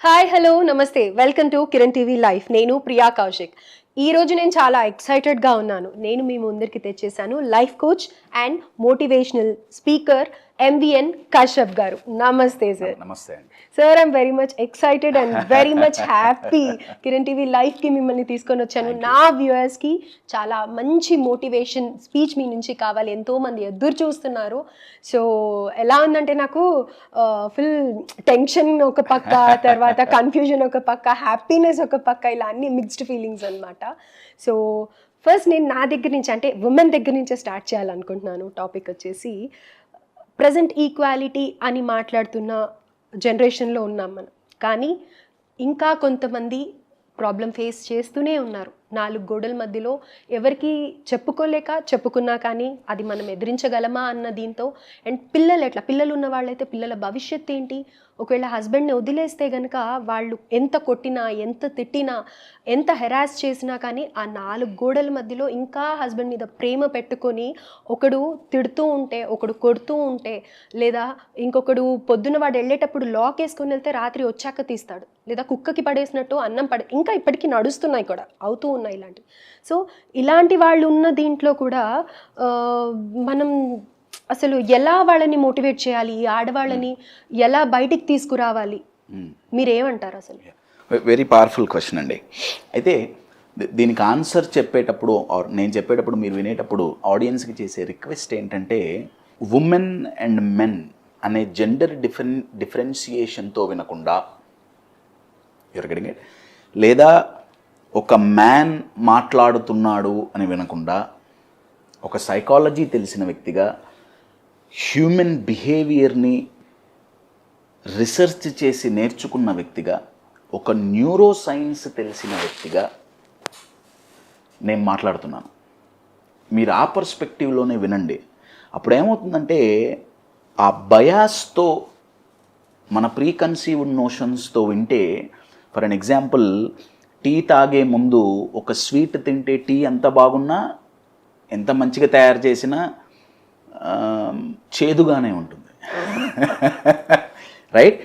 Hi hello namaste. Welcome to Kiran TV life నేను ప్రియా కౌశిక్. ఈ రోజు నేను చాలా ఎక్సైటెడ్గా ఉన్నాను. నేను మీ ముందరికి తెచ్చేసాను life coach and motivational speaker M V N Kashyap గారు నమస్తే సార్ నమస్తే అండి sir I'm very much excited and very much happy Kiran TV లైఫ్కి మిమ్మల్ని తీసుకొని వచ్చాను. నా వ్యూయర్స్కి చాలా మంచి మోటివేషన్ స్పీచ్ మీ నుంచి కావాలి. ఎంతోమంది ఎదురు చూస్తున్నారు. సో ఎలా ఉందంటే నాకు ఫుల్ టెన్షన్ ఒక పక్క తర్వాత కన్ఫ్యూజన్ ఒక పక్క హ్యాపీనెస్ ఒక పక్క ఇలా అన్ని మిక్స్డ్ ఫీలింగ్స్ అనమాట సో ఫస్ట్ నేను నా దగ్గర నుంచి అంటే ఉమెన్ దగ్గర నుంచే స్టార్ట్ చేయాలనుకుంటున్నాను. టాపిక్ వచ్చేసి ప్రజెంట్ ఈక్వాలిటీ అని మాట్లాడుతున్న జనరేషన్లో ఉన్నాం మనం. కానీ ఇంకా కొంతమంది ప్రాబ్లం ఫేస్ చేస్తూనే ఉన్నారు. నాలుగు గోడల మధ్యలో ఎవరికి చెప్పుకోలేక చెప్పుకున్నా కానీ అది మనం ఎదిరించగలమా అన్న దీంతో అండ్ పిల్లలు ఎట్లా? పిల్లలు ఉన్న వాళ్ళైతే పిల్లల భవిష్యత్తు ఏంటి? ఒకవేళ హస్బెండ్ని వదిలేస్తే కనుక వాళ్ళు ఎంత కొట్టినా ఎంత తిట్టినా ఎంత హెరాస్ చేసినా కానీ ఆ నాలుగు గోడల మధ్యలో ఇంకా హస్బెండ్ మీద ప్రేమ పెట్టుకొని ఒకడు తిడుతూ ఉంటే ఒకడు కొడుతూ ఉంటే లేదా ఇంకొకడు పొద్దున వాడు వెళ్ళేటప్పుడు లాక్ వేసుకొని వెళ్తే రాత్రి వచ్చాక తీస్తాడు. లేదా కుక్కకి పడేసినట్టు అన్నం పడే ఇంకా ఇప్పటికీ నడుస్తున్నాయి కూడా అవుతూ ఉన్నాయి ఇలాంటివి. సో ఇలాంటి వాళ్ళు ఉన్న దీంట్లో కూడా మనం అసలు ఎలా వాళ్ళని మోటివేట్ చేయాలి? ఆడవాళ్ళని ఎలా బయటికి తీసుకురావాలి? మీరేమంటారు అసలు? వెరీ పవర్ఫుల్ క్వశ్చన్ అండి. అయితే దీనికి ఆన్సర్ చెప్పేటప్పుడు ఆర్ నేను చెప్పేటప్పుడు మీరు వినేటప్పుడు ఆడియన్స్కి చేసే రిక్వెస్ట్ ఏంటంటే ఉమెన్ అండ్ మెన్ అనే జెండర్ డిఫరెన్ డిఫరెన్సియేషన్తో వినకుండా ఎరగడింగ్ లేదా ఒక మ్యాన్ మాట్లాడుతున్నాడు అని వినకుండా ఒక సైకాలజీ తెలిసిన వ్యక్తిగా హ్యూమన్ బిహేవియర్ని రీసెర్చ్ చేసి నేర్చుకున్న వ్యక్తిగా ఒక న్యూరో సైన్స్ తెలిసిన వ్యక్తిగా నేను మాట్లాడుతున్నాను. మీరు ఆ పర్స్పెక్టివ్లోనే వినండి. అప్పుడు ఏమవుతుందంటే ఆ బయాస్తో మన ప్రీ కన్సీవ్డ్ నోషన్స్తో వింటే ఫర్ అన్ ఎగ్జాంపుల్ టీ తాగే ముందు ఒక స్వీట్ తింటే టీ ఎంత బాగున్నా ఎంత మంచిగా తయారు చేసినా చేదుగానే ఉంటుంది. రైట్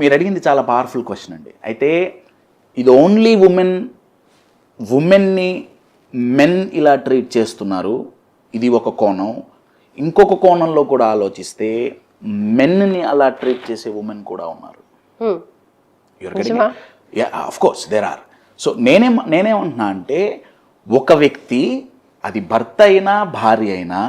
మీరు అడిగింది చాలా పవర్ఫుల్ క్వశ్చన్ అండి. అయితే ఇది ఓన్లీ ఉమెన్ ఉమెన్ని మెన్ ఇలా ట్రీట్ చేస్తున్నారు. ఇది ఒక కోణం. ఇంకొక కోణంలో కూడా ఆలోచిస్తే మెన్ని అలా ట్రీట్ చేసే ఉమెన్ కూడా ఉన్నారు. Yeah of course there are so నేనేం నేనేమంటున్నా అంటే ఒక వ్యక్తి అది భర్త అయినా భార్య అయినా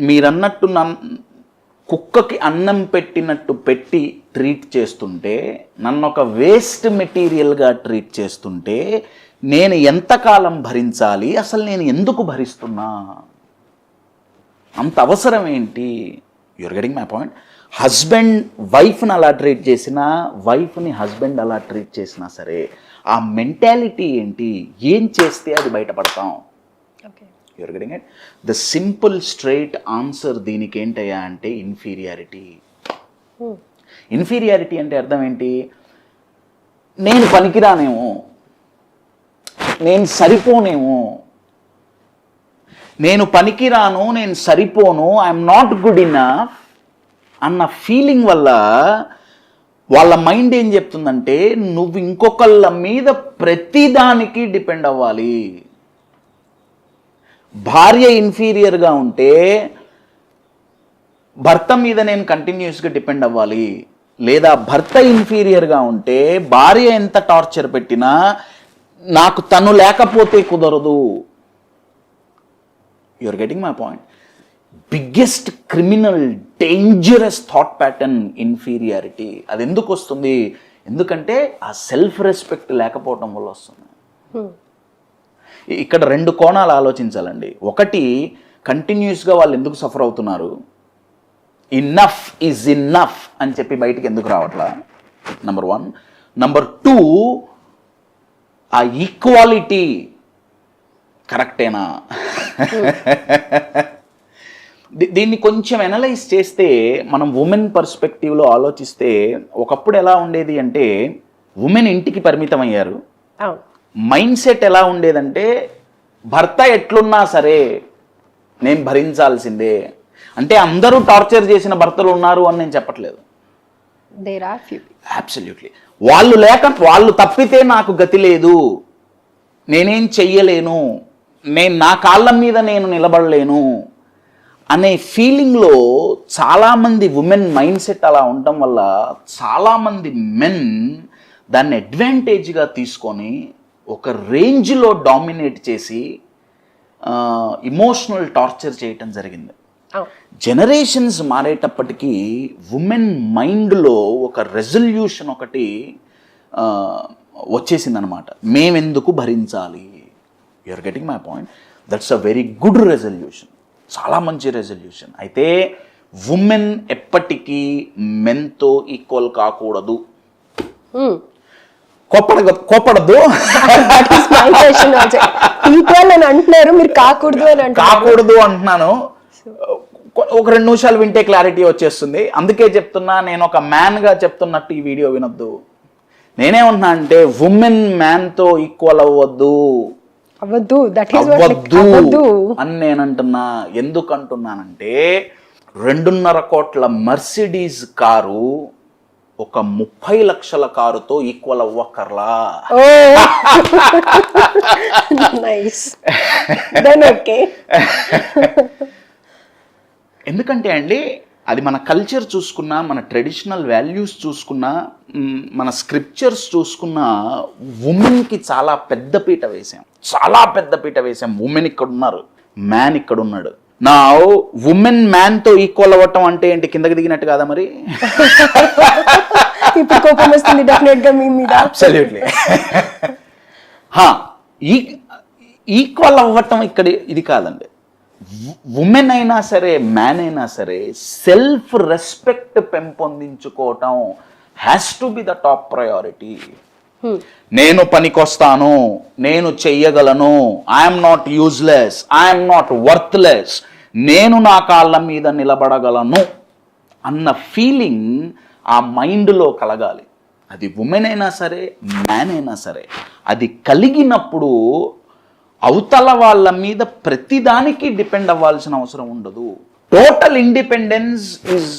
మీరన్నట్టు నన్ కుక్కకి అన్నం పెట్టినట్టు పెట్టి ట్రీట్ చేస్తుంటే నన్ను ఒక వేస్ట్ మెటీరియల్గా ట్రీట్ చేస్తుంటే నేను ఎంతకాలం భరించాలి అసలు నేను ఎందుకు భరిస్తున్నా? అంత అవసరం ఏంటి? Your getting my point husband వైఫ్ని అలా ట్రీట్ చేసినా వైఫ్ని హస్బెండ్ అలా ట్రీట్ చేసినా సరే ఆ మెంటాలిటీ ఏంటి? ఏం చేస్తే అది బయటపడతాం? Okay. Your getting it the simple straight answer దీనికి ఏంటయ్యా అంటే ఇన్ఫీరియారిటీ. ఇన్ఫీరియారిటీ అంటే అర్థం ఏంటి? నేను పనికిరానేమో. నేను సరిపోనేమో. నేను పనికిరాను నేను సరిపోను ఐఎమ్ నాట్ గుడ్ ఇనఫ్ అన్న ఫీలింగ్ వల్ల వాళ్ళ మైండ్ ఏం చెప్తుందంటే నువ్వు ఇంకొకళ్ళ మీద ప్రతిదానికి డిపెండ్ అవ్వాలి. భార్య ఇన్ఫీరియర్గా ఉంటే భర్త మీద నేను కంటిన్యూస్గా డిపెండ్ అవ్వాలి. లేదా భర్త ఇన్ఫీరియర్గా ఉంటే భార్య ఎంత టార్చర్ పెట్టినా నాకు తను లేకపోతే కుదరదు. Your getting my point biggest criminal dangerous thought pattern inferiority అది ఎందుకు వస్తుంది? ఎందుకంటే ఆ సెల్ఫ్ రెస్పెక్ట్ లేకపోవటం వల్ల వస్తుంది. ఇ- ఇక్కడ రెండు కోణాలు ఆలోచించాలండి. ఒకటి కంటిన్యూస్గా వాళ్ళు ఎందుకు సఫర్ అవుతున్నారు? ఇన్నఫ్ ఈజ్ ఇన్నఫ్ అని చెప్పి బయటికి ఎందుకు రావట్లా? నంబర్ వన్ నంబర్ టూ ఆ ఈక్వాలిటీ కరెక్టేనా దీన్ని కొంచెం ఎనలైజ్ చేస్తే మనం ఉమెన్ పర్స్పెక్టివ్లో ఆలోచిస్తే ఒకప్పుడు ఎలా ఉండేది అంటే ఉమెన్ ఇంటికి పరిమితం అయ్యారు. మైండ్ సెట్ ఎలా ఉండేదంటే భర్త ఎట్లున్నా సరే నేను భరించాల్సిందే. అంటే అందరూ టార్చర్ చేసిన భర్తలు ఉన్నారు అని నేను చెప్పట్లేదు. అబ్సల్యూట్లీ వాళ్ళు లేక వాళ్ళు తప్పితే నాకు గతి లేదు. నేనేం చెయ్యలేను. నేను నా కాళ్ళ మీద నేను నిలబడలేను. అనే ఫీలింగ్లో చాలామంది ఉమెన్ మైండ్ సెట్ అలా ఉండటం వల్ల చాలామంది మెన్ దాన్ని అడ్వాంటేజ్గా తీసుకొని ఒక రేంజ్లో డామినేట్ చేసి ఇమోషనల్ టార్చర్ చేయటం జరిగింది. జనరేషన్స్ మారేటప్పటికీ ఉమెన్ మైండ్లో ఒక రెజల్యూషన్ ఒకటి వచ్చేసిందనమాట. మేమెందుకు భరించాలి? You're getting my point that's a very good resolution చాలా మంచి రెజల్యూషన్ అయితే ఉమెన్ ఎప్పటికీ మెన్తో ఈక్వల్ కాకూడదు. కోపడ ఈక్వల్ అని అంటున్నారు మీరు కాకూడదు అని కాకూడదు అంటున్నాను. ఒక రెండు నిమిషాలు వింటే క్లారిటీ వచ్చేస్తుంది. అందుకే చెప్తున్నా నేను ఒక మ్యాన్గా చెప్తున్నట్టు ఈ వీడియో వినొద్దు. నేనేమంటున్నా అంటే ఉమెన్ మ్యాన్తో ఈక్వల్ అవ్వద్దు. అవ్వద్దు దట్ ఈస్ అవ్వద్దు అని నేను అంటున్నా ఎందుకు అంటున్నానంటే రెండున్నర కోట్ల మర్సిడీస్ కారు ఒక ముప్పై లక్షల కారుతో ఈక్వల్ అవ్వక్కర్లా? ఎందుకంటే అండి అది మన కల్చర్ చూసుకున్నా మన ట్రెడిషనల్ వాల్యూస్ చూసుకున్నా మన స్క్రిప్చర్స్ చూసుకున్నా ఉమెన్కి చాలా పెద్ద పీట వేసాం. చాలా పెద్ద పీట వేసాం. ఉమెన్ ఇక్కడ ఉన్నారు మ్యాన్ ఇక్కడ ఉన్నాడు నా ఉమెన్ మ్యాన్తో ఈక్వల్ అవ్వటం అంటే ఏంటి? కిందకి దిగినట్టు కాదా మరి? ఇప్పుడు కోపం వస్తుంది డెఫినెట్గా మీ మీద. అబ్సల్యూట్లీ ఈక్వల్ అవ్వటం ఇక్కడ ఇది కాదండి. ఉమెన్ అయినా సరే మ్యాన్ అయినా సరే self respect పెంపొందించుకోవటం has to be the top priority నేను పనికొస్తాను నేను చెయ్యగలను I'm not useless I'm not worthless నేను నా కాళ్ళ మీద నిలబడగలను అన్న ఫీలింగ్ ఆ మైండ్లో కలగాలి. అది ఉమెన్ అయినా సరే మ్యాన్ అయినా సరే అది కలిగినప్పుడు అవతల వాళ్ళ మీద ప్రతిదానికి డిపెండ్ అవ్వాల్సిన అవసరం ఉండదు. Total independence is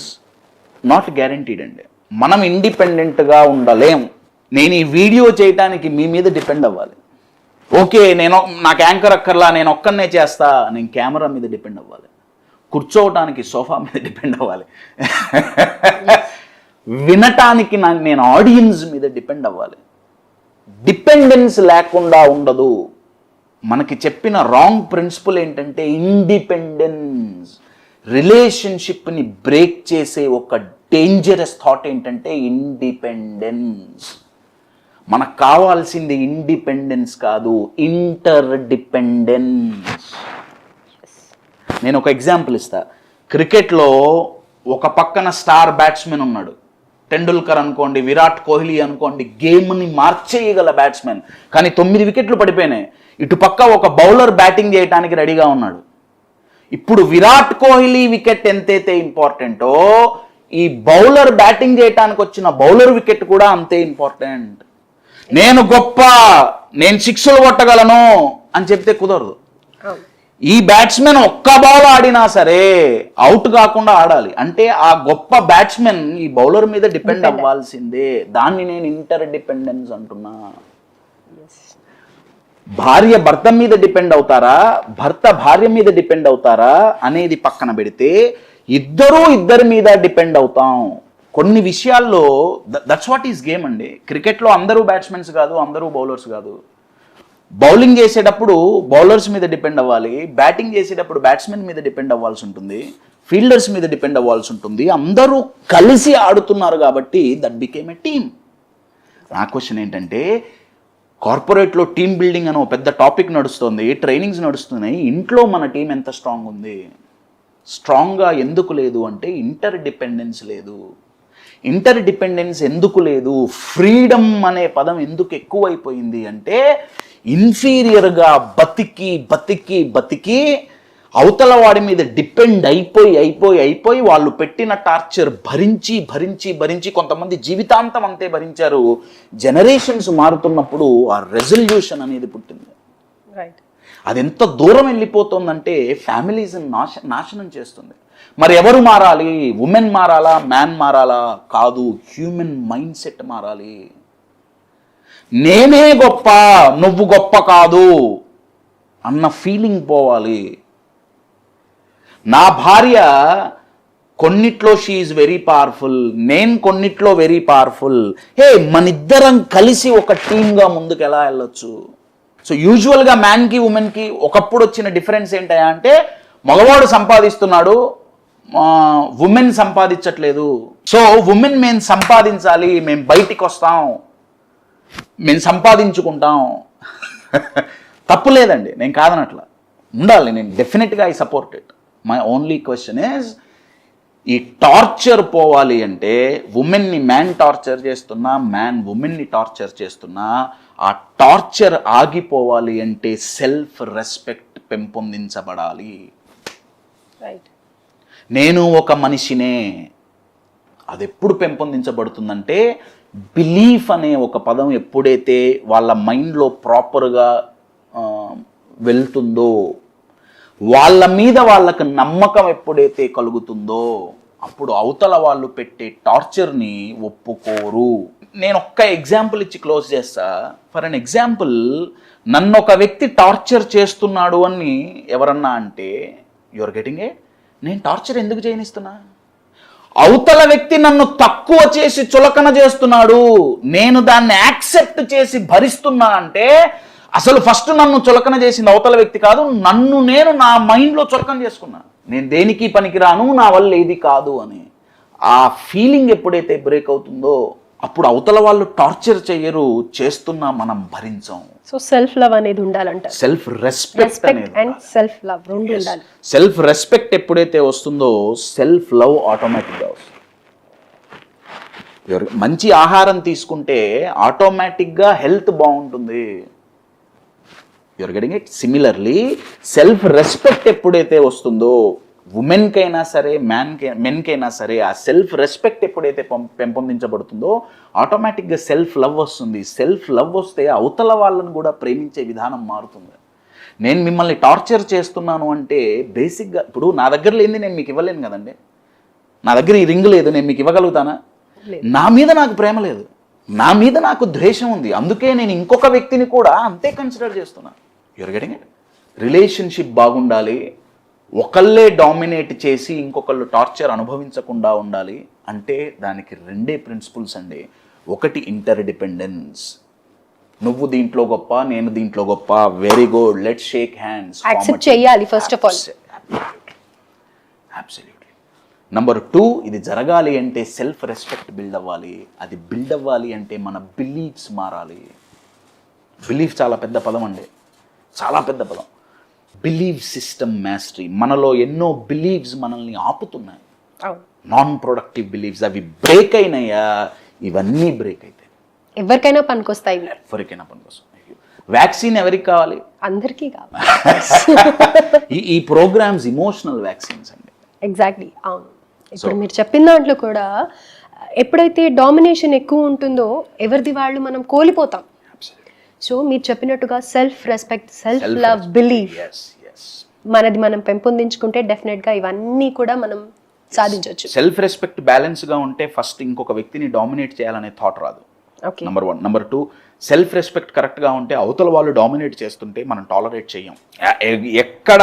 not guaranteed అండి. మనం ఇండిపెండెంట్గా ఉండలేం. నేను ఈ వీడియో చేయటానికి మీ మీద డిపెండ్ అవ్వాలి. ఓకే నేను నాకు యాంకర్ అక్కర్లా నేను ఒక్కనే చేస్తా నేను కెమెరా మీద డిపెండ్ అవ్వాలి. కూర్చోవటానికి సోఫా మీద డిపెండ్ అవ్వాలి. వినటానికి నా నేను ఆడియన్స్ మీద డిపెండ్ అవ్వాలి. డిపెండెన్స్ లేకుండా ఉండదు. మనకి చెప్పిన రాంగ్ ప్రిన్సిపల్ ఏంటంటే ఇండిపెండెన్స్ రిలేషన్షిప్ని బ్రేక్ చేసే ఒక డేంజరస్ థాట్ ఏంటంటే ఇండిపెండెన్స్ మనకు కావాల్సింది ఇండిపెండెన్స్ కాదు ఇంటర్ డిపెండెన్స్ నేను ఒక ఎగ్జాంపుల్ ఇస్తా. క్రికెట్లో ఒక పక్కన స్టార్ బ్యాట్స్మెన్ ఉన్నాడు. టెండూల్కర్ అనుకోండి విరాట్ కోహ్లీ అనుకోండి గేమ్ని మార్చేయగల బ్యాట్స్మెన్ కానీ తొమ్మిది వికెట్లు పడిపోయినాయి. ఇటు పక్క ఒక బౌలర్ బ్యాటింగ్ చేయడానికి రెడీగా ఉన్నాడు. ఇప్పుడు విరాట్ కోహ్లీ వికెట్ ఎంతైతే ఇంపార్టెంటో ఈ బౌలర్ బ్యాటింగ్ చేయడానికి వచ్చిన బౌలర్ వికెట్ కూడా అంతే ఇంపార్టెంట్. నేను గొప్ప నేను సిక్స్లు కొట్టగలను అని చెప్తే కుదరదు. ఈ బ్యాట్స్మెన్ ఒక్క బాల్ ఆడినా సరే అవుట్ కాకుండా ఆడాలి. అంటే ఆ గొప్ప బ్యాట్స్మెన్ ఈ బౌలర్ మీద డిపెండ్ అవ్వాల్సిందే. దాన్ని నేను ఇంటర్ డిపెండెన్స్ అంటున్నా. భార్య భర్త మీద డిపెండ్ అవుతారా? భర్త భార్య మీద డిపెండ్ అవుతారా? అనేది పక్కన పెడితే ఇద్దరూ ఇద్దరి మీద డిపెండ్ అవుతాం. కొన్ని విషయాల్లో దట్స్ వాట్ ఈస్ గేమ్ అండి. క్రికెట్లో అందరూ బ్యాట్స్మెన్స్ కాదు అందరూ బౌలర్స్ కాదు. బౌలింగ్ చేసేటప్పుడు బౌలర్స్ మీద డిపెండ్ అవ్వాలి. బ్యాటింగ్ చేసేటప్పుడు బ్యాట్స్మెన్ మీద డిపెండ్ అవ్వాల్సి ఉంటుంది. ఫీల్డర్స్ మీద డిపెండ్ అవ్వాల్సి ఉంటుంది. అందరూ కలిసి ఆడుతున్నారు కాబట్టి దట్ బికేమ్ ఏ టీమ్ నా క్వశ్చన్ ఏంటంటే కార్పొరేట్లో టీమ్ బిల్డింగ్ అని ఒక పెద్ద టాపిక్ నడుస్తుంది ట్రైనింగ్స్ నడుస్తున్నాయి ఇంట్లో మన టీం ఎంత స్ట్రాంగ్ ఉంది? స్ట్రాంగ్గా ఎందుకు లేదు అంటే ఇంటర్ డిపెండెన్స్ లేదు. ఇంటర్ డిపెండెన్స్ ఎందుకు లేదు? ఫ్రీడమ్ అనే పదం ఎందుకు ఎక్కువైపోయింది అంటే ఇన్ఫీరియర్గా బతికి బతికి బతికి అవతల వాడి మీద డిపెండ్ అయిపోయి అయిపోయి అయిపోయి వాళ్ళు పెట్టిన టార్చర్ భరించి భరించి భరించి కొంతమంది జీవితాంతం అంతే భరించారు. జనరేషన్స్ మారుతున్నప్పుడు ఆ రెజల్యూషన్ అనేది పుట్టింది. రైట్ అది ఎంత దూరం వెళ్ళిపోతుందంటే ఫ్యామిలీస్ని నాశ నాశనం చేస్తుంది. మరి ఎవరు మారాలి? ఉమెన్ మారాలా? మ్యాన్ మారాలా? కాదు హ్యూమన్ మైండ్ సెట్ మారాలి. నేనే గొప్ప నువ్వు గొప్ప కాదు అన్న ఫీలింగ్ పోవాలి. నా భార్య కొన్నిట్లో షీఈ్ వెరీ పవర్ఫుల్ నేను కొన్నిట్లో వెరీ పవర్ఫుల్ హే మనిద్దరం కలిసి ఒక టీమ్గా ముందుకు ఎలా వెళ్ళొచ్చు సో యూజువల్గా మ్యాన్కి ఉమెన్కి ఒకప్పుడు వచ్చిన డిఫరెన్స్ ఏంటయా అంటే మగవాడు సంపాదిస్తున్నాడు ఉమెన్ సంపాదించట్లేదు. సో ఉమెన్ మేము సంపాదించాలి మేము బయటికి వస్తాం. మేము సంపాదించుకుంటాం. తప్పు లేదండి నేను కాదనట్లా. ఉండాలి నేను డెఫినెట్గా I support it my only question is ఈ టార్చర్ పోవాలి అంటే ఉమెన్ని మ్యాన్ టార్చర్ చేస్తున్నా మ్యాన్ ఉమెన్ని టార్చర్ చేస్తున్నా ఆ టార్చర్ ఆగిపోవాలి అంటే సెల్ఫ్ రెస్పెక్ట్ పెంపొందించబడాలి. రైట్ నేను ఒక మనిషినే అది ఎప్పుడు పెంపొందించబడుతుందంటే బిలీఫ్ అనే ఒక పదం ఎప్పుడైతే వాళ్ళ మైండ్లో ప్రాపర్గా వెళ్తుందో వాళ్ళ మీద వాళ్ళకి నమ్మకం ఎప్పుడైతే కలుగుతుందో అప్పుడు అవతల వాళ్ళు పెట్టే టార్చర్ని ఒప్పుకోరు. నేను ఒక్క ఎగ్జాంపుల్ ఇచ్చి క్లోజ్ చేస్తా. ఫర్ అన్ ఎగ్జాంపుల్ నన్ను ఒక వ్యక్తి టార్చర్ చేస్తున్నాడు అని ఎవరన్నా అంటే యువర్ గెటింగ్ ఏ నేను టార్చర్ ఎందుకు చేయనిస్తున్నా? అవతల వ్యక్తి నన్ను తక్కువ చేసి చులకన చేస్తున్నాడు. నేను దాన్ని యాక్సెప్ట్ చేసి భరిస్తున్నా అంటే అసలు ఫస్ట్ నన్ను చులకన చేసింది అవతల వ్యక్తి కాదు నన్ను నేను నా మైండ్లో చులకన చేసుకున్నా. నేను దేనికి పనికిరాను నా వల్ల ఏది కాదు అని. ఆ ఫీలింగ్ ఎప్పుడైతే బ్రేక్ అవుతుందో అప్పుడు అవతల వాళ్ళు టార్చర్ చెయ్యరు చేస్తున్నా మనం భరించాం. సో సెల్ఫ్ లవ్ అనేది ఉండాలంటారు. Self respect and self love రెండు ఉండాలి. సెల్ఫ్ రెస్పెక్ట్ ఎప్పుడైతే వస్తుందో సెల్ఫ్ లవ్ ఆటోమేటిక్గా వస్తుంది మంచి ఆహారం తీసుకుంటే ఆటోమేటిక్గా హెల్త్ బాగుంటుంది. Your getting it similarly self respect ఎప్పుడైతే వస్తుందో ఉమెన్కైనా సరే మ్యాన్కై మెన్కైనా సరే ఆ సెల్ఫ్ రెస్పెక్ట్ ఎప్పుడైతే పం- పెంపొందించబడుతుందో ఆటోమేటిక్గా సెల్ఫ్ లవ్ వస్తుంది. సెల్ఫ్ లవ్ వస్తే అవతల వాళ్ళని కూడా ప్రేమించే విధానం మారుతుంది. నేను మిమ్మల్ని టార్చర్ చేస్తున్నాను అంటే బేసిక్గా ఇప్పుడు నా దగ్గర లేనిది నేను మీకు ఇవ్వలేను కదండి. నా దగ్గర ఈ రింగ్ లేదు నేను మీకు ఇవ్వగలుగుతానా. నా మీద నాకు ప్రేమ లేదు. నా మీద నాకు ద్వేషం ఉంది. అందుకే నేను ఇంకొక వ్యక్తిని కూడా అంతే కన్సిడర్ చేస్తున్నా. యూర్ గెటింగ్ ఇట్ రిలేషన్షిప్ బాగుండాలి. ఒకళ్ళే డామినేట్ చేసి ఇంకొకళ్ళు టార్చర్ అనుభవించకుండా ఉండాలి అంటే దానికి రెండే ప్రిన్సిపల్స్ అండి. ఒకటి ఇంటర్ డిపెండెన్స్ నువ్వు దీంట్లో గొప్ప నేను దీంట్లో గొప్ప. Very good let shake hands accept చేయాలి first of all absolutely number two ఇది జరగాలి అంటే సెల్ఫ్ రెస్పెక్ట్ బిల్డ్ అవ్వాలి. అది బిల్డ్ అవ్వాలి అంటే మన బిలీఫ్స్ మారాలి. బిలీఫ్ చాలా పెద్ద పదం అండి. చాలా పెద్ద పదం బిలీవ్ సిస్టమ్ మాస్టరీ మనలో ఎన్నో బిలీవ్స్ మనల్ని ఆపుతున్నాయి. నాన్ ప్రొడక్టివ్ బిలీవ్స్ అవి బ్రేక్ అయినాయా? ఇవన్నీ బ్రేక్ అవుతాయి ఎవరికైనా పనికొస్తాయి ఎవరికైనా పనికోసం వ్యాక్సిన్ ఎవరికి కావాలి? అందరికీ కావాలి. ఈ ఈ ప్రోగ్రామ్స్ ఇమోషనల్ వ్యాక్సిన్స్ అండి. ఎగ్జాక్ట్లీ అవును. ఇప్పుడు మీరు చెప్పిన దాంట్లో కూడా ఎప్పుడైతే డామినేషన్ ఎక్కువ ఉంటుందో ఎవరిది వాళ్ళు మనం కోల్పోతాం. సో మీరు చెప్పినట్టుగా self respect self love yes మనది మనం పెంపొందించుకుంటే డెఫినెట్గా ఇవన్నీ కూడా మనం సాధించవచ్చు. సెల్ఫ్ రెస్పెక్ట్ బ్యాలెన్స్గా ఉంటే ఫస్ట్ ఇంకొక వ్యక్తిని డామినేట్ చేయాలనే థాట్ రాదు. Okay number one number two self respect కరెక్ట్గా ఉంటే అవతల వాళ్ళు డామినేట్ చేస్తుంటే మనం టాలరేట్ చేయం ఎక్కడ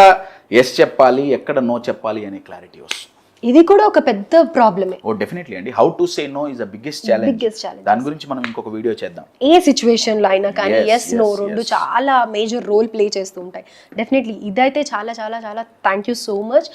ఎస్ చెప్పాలి ఎక్కడ నో చెప్పాలి అనే క్లారిటీ వస్తుంది. ఇది కూడా ఒక పెద్ద ప్రాబ్లమే ఓ డెఫినెట్లీ అండి. How to say no is the biggest challenge Biggest challenge. దాని గురించి మనం ఇంకొక వీడియో చేద్దాం. ఏ సిచ్యువేషన్లో అయినా కానీ Yes, ఎస్ నో రెండు. చాలా మేజర్ రోల్ ప్లే చేస్తూ ఉంటాయి. డెఫినెట్లీ ఇదైతే చాలా చాలా చాలా థ్యాంక్ యూ సో మచ్